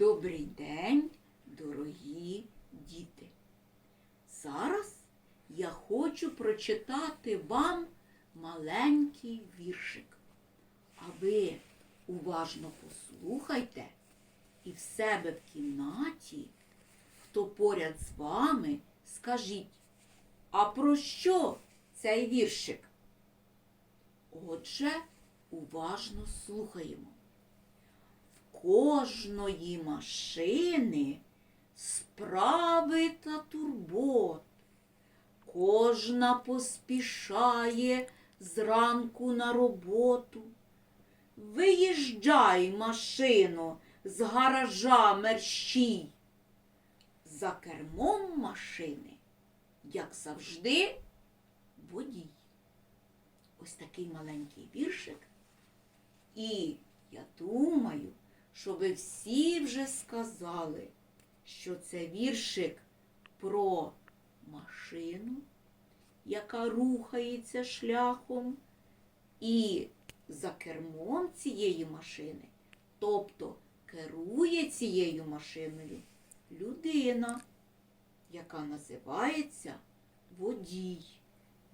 Добрий день, дорогі діти. Зараз я хочу прочитати вам маленький віршик. А ви уважно послухайте і в себе в кімнаті, хто поряд з вами, скажіть, а про що цей віршик? Отже, уважно слухаємо. Кожної машини справи та турбот. Кожна поспішає зранку на роботу. Виїжджай, машино, з гаража мерщій. За кермом машини, як завжди, водій. Ось такий маленький віршик. І я думаю, що ви всі вже сказали, що це віршик про машину, яка рухається шляхом, і за кермом цієї машини, тобто керує цією машиною людина, яка називається водій.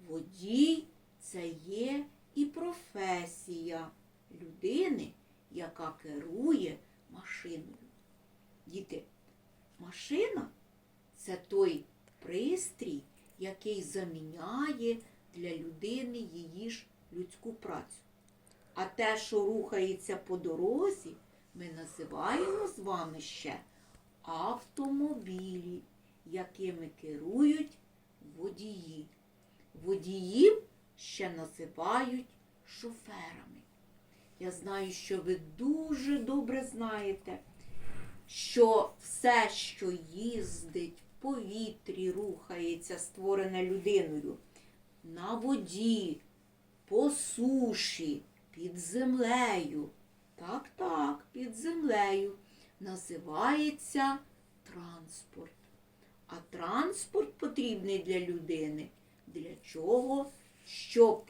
Водій це є і професія людини, яка керує машиною. Діти, машина це той пристрій, який заміняє для людини її ж людську працю. А те, що рухається по дорозі, ми називаємо з вами ще автомобілі, якими керують водії. Водіїв ще називають шоферами. Я знаю, що ви дуже добре знаєте, що все, що їздить в повітрі, рухається, створене людиною, на воді, по суші, під землею, так, так, під землею, називається транспорт. А транспорт потрібний для людини. Для чого? Щоб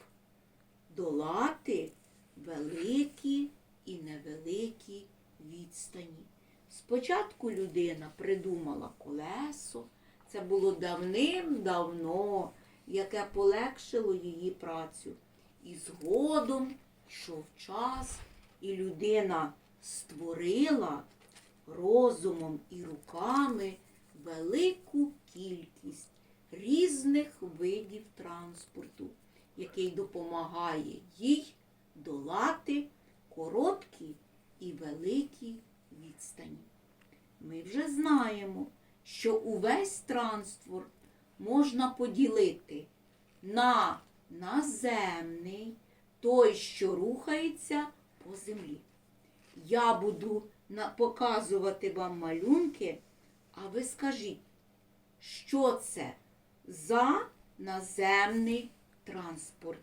долати великі і невеликі відстані. Спочатку людина придумала колесо, це було давним-давно, яке полегшило її працю. І згодом йшов час, і людина створила розумом і руками велику кількість різних видів транспорту, який допомагає їй долати короткі і великі відстані. Ми вже знаємо, що увесь транспорт можна поділити на наземний, той, що рухається по землі. Я буду показувати вам малюнки, а ви скажіть, що це за наземний транспорт?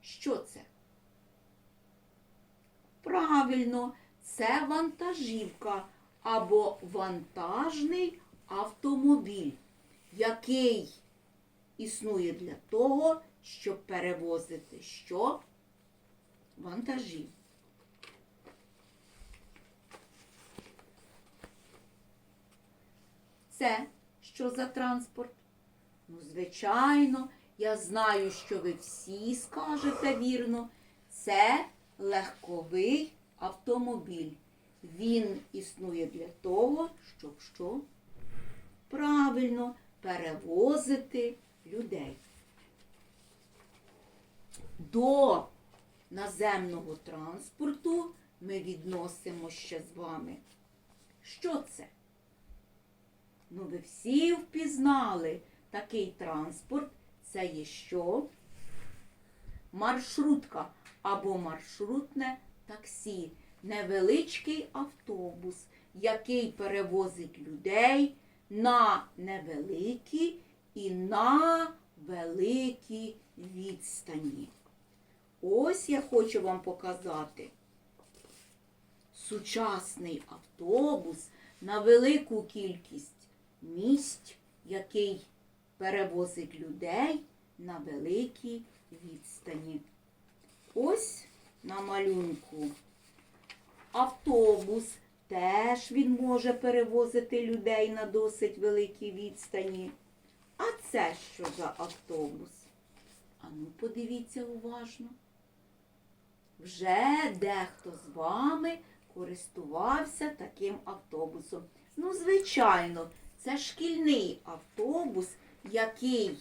Що це? Правильно, це вантажівка або вантажний автомобіль, який існує для того, щоб перевозити що? Вантажі. Це що за транспорт? Ну, звичайно, я знаю, що ви всі скажете вірно. Це легковий автомобіль. Він існує для того, щоб що? Правильно перевозити людей. До наземного транспорту ми відносимо ще з вами. Що це? Ну, ви всі впізнали такий транспорт. Це є що? Маршрутка або маршрутне таксі. Невеличкий автобус, який перевозить людей на невеликі і на великі відстані. Ось я хочу вам показати сучасний автобус на велику кількість місць, який перевозить людей на великій відстані. Ось на малюнку автобус теж він може перевозити людей на досить великій відстані. А це що за автобус? Ану, подивіться уважно. Вже дехто з вами користувався таким автобусом. Ну, звичайно, це шкільний автобус, який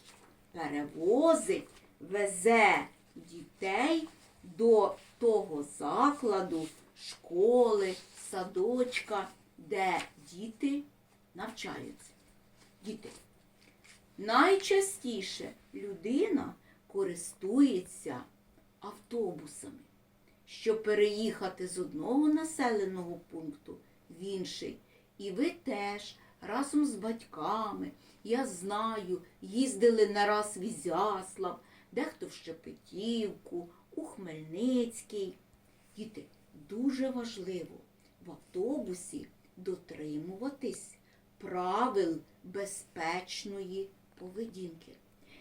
перевозить, везе дітей до того закладу, школи, садочка, де діти навчаються. Діти. Найчастіше людина користується автобусами, щоб переїхати з одного населеного пункту в інший. І ви теж разом з батьками, я знаю, їздили не раз в Ізяслав, дехто в Щепетівку, у Хмельницький. Діти, дуже важливо в автобусі дотримуватись правил безпечної поведінки.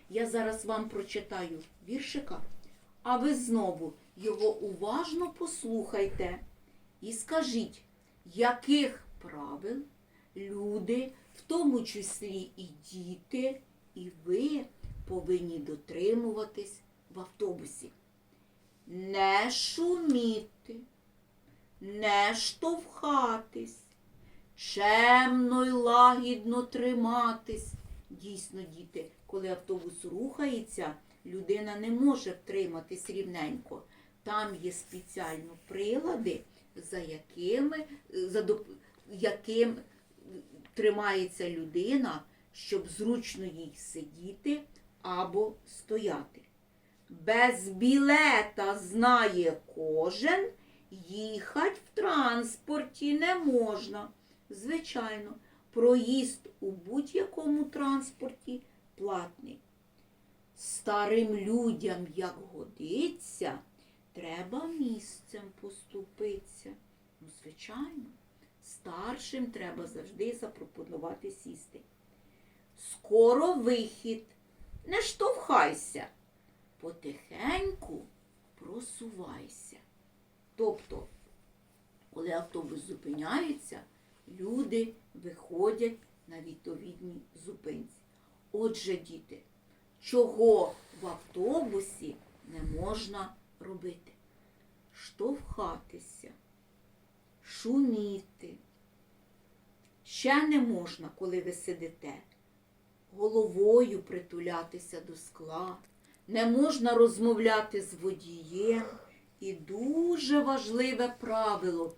Я зараз вам прочитаю віршика, а ви знову його уважно послухайте і скажіть, яких правил люди, в тому числі і діти, і ви повинні дотримуватись в автобусі. Не шуміти, не штовхатись, чемно й лагідно триматись. Дійсно, діти, коли автобус рухається, людина не може втриматись рівненько. Там є спеціально прилади, за якими, за доп- яким тримається людина, щоб зручно їй сидіти або стояти. Без білета знає кожен, їхать в транспорті не можна. Звичайно, проїзд у будь-якому транспорті платний. Старим людям, як годиться, треба місцем поступитися. Ну, звичайно, старшим треба завжди запропонувати сісти. Скоро вихід, не штовхайся, потихеньку просувайся. Тобто, коли автобус зупиняється, люди виходять на відповідній зупинці. Отже, діти, чого в автобусі не можна робити? Штовхатися, шуміти. Ще не можна, коли ви сидите, головою притулятися до скла, не можна розмовляти з водієм. І дуже важливе правило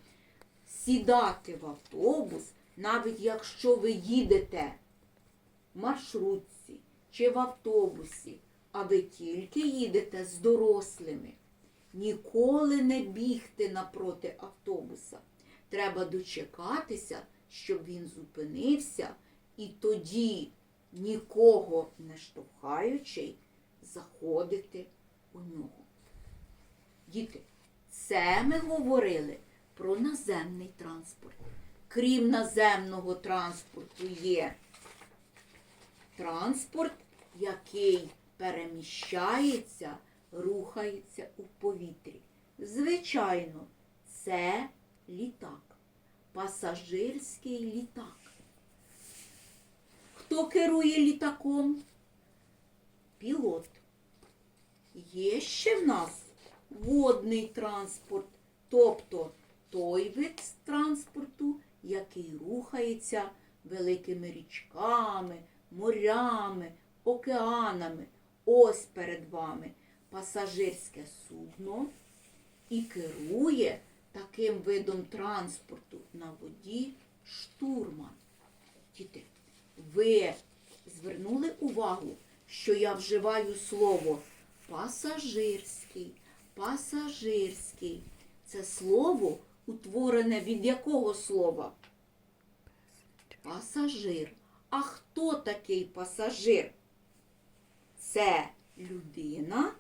сідати в автобус, навіть якщо ви їдете в маршрутці чи в автобусі, а ви тільки їдете з дорослими. Ніколи не бігти напроти автобуса. Треба дочекатися, щоб він зупинився, і тоді, нікого не штовхаючи, заходити у нього. Діти, це ми говорили про наземний транспорт. Крім наземного транспорту є транспорт, який переміщається, рухається у повітрі. Звичайно, це літак, пасажирський літак. Хто керує літаком? Пілот. Є ще в нас водний транспорт, тобто той вид транспорту, який рухається великими річками, морями, океанами. Ось перед вами пасажирське судно і керує таким видом транспорту на воді штурман. Діти, ви звернули увагу, що я вживаю слово пасажирський, пасажирський. Це слово утворене від якого слова? Пасажир. А хто такий пасажир? Це людина,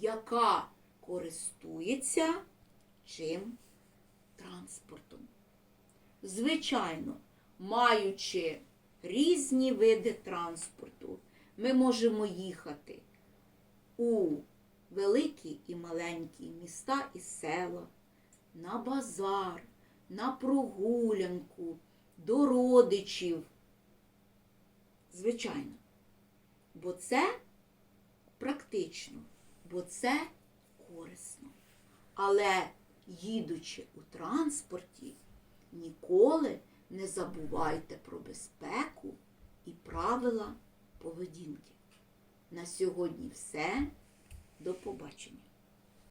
яка користується чим? Транспортом. Звичайно, маючи різні види транспорту, ми можемо їхати у великі і маленькі міста і села, на базар, на прогулянку, до родичів. Звичайно. Бо це практично, бо це корисно. Але їдучи у транспорті, ніколи не забувайте про безпеку і правила поведінки. На сьогодні все. До побачення.